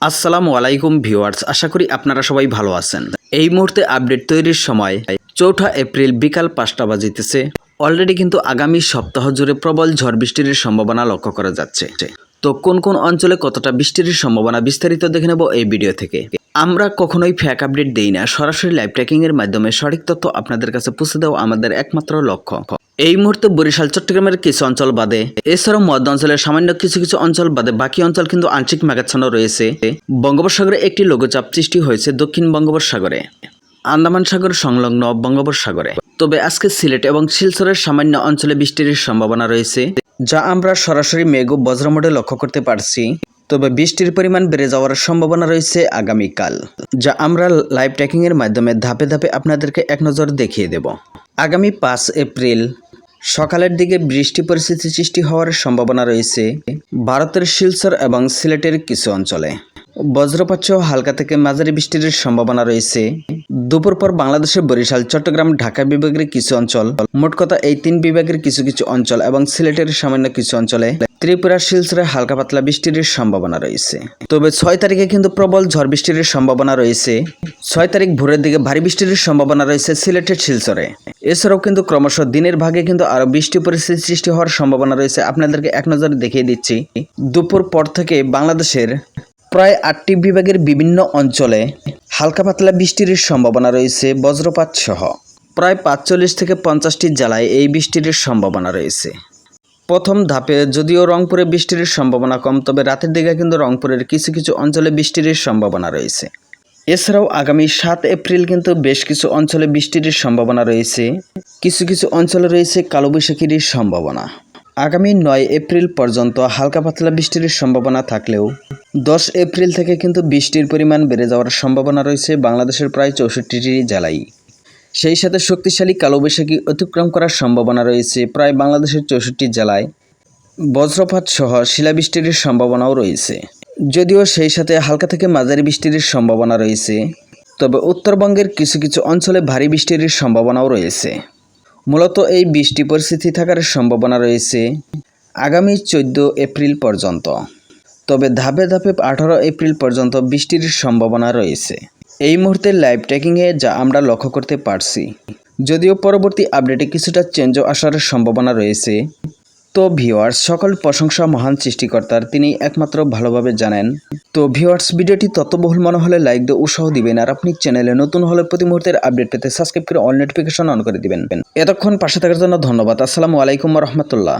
আসসালামু আলাইকুম ভিউয়ার্স, আশা করি আপনারা সবাই ভালো আছেন। এই মুহূর্তে আপডেট তৈরির সময় চৌঠা এপ্রিল বিকাল পাঁচটা বাজিতেছে। অলরেডি কিন্তু আগামী সপ্তাহ জুড়ে প্রবল ঝড় বৃষ্টির সম্ভাবনা লক্ষ্য করা যাচ্ছে। তো কোন কোন অঞ্চলে কতটা বৃষ্টির সম্ভাবনা বিস্তারিত দেখে নেব এই ভিডিও থেকে। আমরা কখনোই ফ্যাক আপডেট দেই না, সরাসরি লাইভ ট্র্যাকিং এর মাধ্যমে সঠিক তথ্য আপনাদের কাছে পৌঁছে দেওয়া আমাদের একমাত্র লক্ষ্য। এই মুহূর্তে বরিশাল, চট্টগ্রামের কিছু অঞ্চল বাদে। এছাড়াও মধ্য অঞ্চলের সামান্য কিছু কিছু অঞ্চল বাদে বাকি অঞ্চল কিন্তু আংশিক মেঘাচ্ছন্ন রয়েছে। বঙ্গোপসাগরে একটি লঘুচাপ সৃষ্টি হয়েছে দক্ষিণ বঙ্গোপসাগরে। আন্দামান সাগর সংলগ্ন বঙ্গোপসাগরে। তবে আজকে সিলেট এবং শিলচরের সামান্য অঞ্চলে বৃষ্টির সম্ভাবনা রয়েছে, যা আমরা সরাসরি মেঘ বজ্রমোডে লক্ষ্য করতে পারছি। তবে বৃষ্টির পরিমাণ বেড়ে যাওয়ার সম্ভাবনা রয়েছে আগামীকাল, যা আমরা লাইভ ট্র্যাকিং এর মাধ্যমে ধাপে ধাপে আপনাদেরকে এক নজর দেখিয়ে দেব। আগামী পাঁচ এপ্রিল সকালের দিকে বৃষ্টি পরিস্থিতি সৃষ্টি হওয়ার সম্ভাবনা রয়েছে ভারতের শিলচর এবং সিলেটের কিছু অঞ্চলে। বজ্রপাত হালকা থেকে মাঝারি বৃষ্টির সম্ভাবনা রয়েছে। দুপুর পর বাংলাদেশের বরিশাল, চট্টগ্রাম, ঢাকা বিভাগের কিছু অঞ্চল, মোট কথা এই তিন বিভাগের কিছু কিছু অঞ্চল এবং সিলেটের সামান্য কিছু অঞ্চলে ত্রিপুরা শিলচরে হালকা পাতলা বৃষ্টির সম্ভাবনা রয়েছে। তবে ছয় তারিখে কিন্তু প্রবল ঝড় বৃষ্টির সম্ভাবনা রয়েছে। ছয় তারিখ ভোরের দিকে ভারী বৃষ্টির সম্ভাবনা রয়েছে সিলেটের শিলচরে। এছাড়াও কিন্তু ক্রমশ দিনের ভাগে কিন্তু আরও বৃষ্টি পরিস্থিতি সৃষ্টি হওয়ার সম্ভাবনা রয়েছে। আপনাদেরকে এক নজরে দেখিয়ে দিচ্ছি। দুপুর পর থেকে বাংলাদেশের প্রায় আটটি বিভাগের বিভিন্ন অঞ্চলে হালকা পাতলা বৃষ্টির সম্ভাবনা রয়েছে বজ্রপাত সহ। প্রায় পাঁচচল্লিশ থেকে পঞ্চাশটি জেলায় এই বৃষ্টির সম্ভাবনা রয়েছে। প্রথম ধাপে যদিও রংপুরে বৃষ্টির সম্ভাবনা কম, তবে রাতের দিকে কিন্তু রংপুরের কিছু কিছু অঞ্চলে বৃষ্টির সম্ভাবনা রয়েছে। এছাড়াও আগামী সাত এপ্রিল কিন্তু বেশ কিছু অঞ্চলে বৃষ্টির সম্ভাবনা রয়েছে। কিছু কিছু অঞ্চলে রয়েছে কালোবৈশাখীর সম্ভাবনা। আগামী নয় এপ্রিল পর্যন্ত হালকা পাতলা বৃষ্টির সম্ভাবনা থাকলেও দশ এপ্রিল থেকে কিন্তু বৃষ্টির পরিমাণ বেড়ে যাওয়ার সম্ভাবনা রয়েছে বাংলাদেশের প্রায় চৌষট্টিটি জেলায়। সেই সাথে শক্তিশালী কালোবৈশাখী অতিক্রম করার সম্ভাবনা রয়েছে প্রায় বাংলাদেশের চৌষট্টি জেলায়। বজ্রপাত সহ শিলাবৃষ্টির সম্ভাবনাও রয়েছে। যদিও সেই সাথে হালকা থেকে মাঝারি বৃষ্টির সম্ভাবনা রয়েছে, তবে উত্তরবঙ্গের কিছু কিছু অঞ্চলে ভারী বৃষ্টির সম্ভাবনাও রয়েছে। মূলত এই বৃষ্টি পরিস্থিতি থাকার সম্ভাবনা রয়েছে আগামী চোদ্দ এপ্রিল পর্যন্ত। তবে ধাপে ধাপে আঠারো এপ্রিল পর্যন্ত বৃষ্টির সম্ভাবনা রয়েছে। এই মুহূর্তে লাইভ ট্র্যাকিংয়ে যা আমরা লক্ষ্য করতে পারছি। যদিও পরবর্তী আপডেটে কিছুটা চেঞ্জও আসার সম্ভাবনা রয়েছে, তো ভিওয়ার্স সকল প্রশংসা মহান সৃষ্টিকর্তার তিনি একমাত্র ভালোভাবে জানেন। তো ভিওয়ার্স ভিডিওটি ততবহুল মনে হলে লাইক দিয়ে উৎসাহ দিবেন আর আপনি চ্যানেলে নতুন হলে প্রতি মুহূর্তের আপডেট পেতে সাবস্ক্রাইব করে অল নোটিফিকেশন অন করে দিবেন। এতক্ষণ পাশে থাকার জন্য ধন্যবাদ। আসসালামু আলাইকুম রহমতুল্লাহ।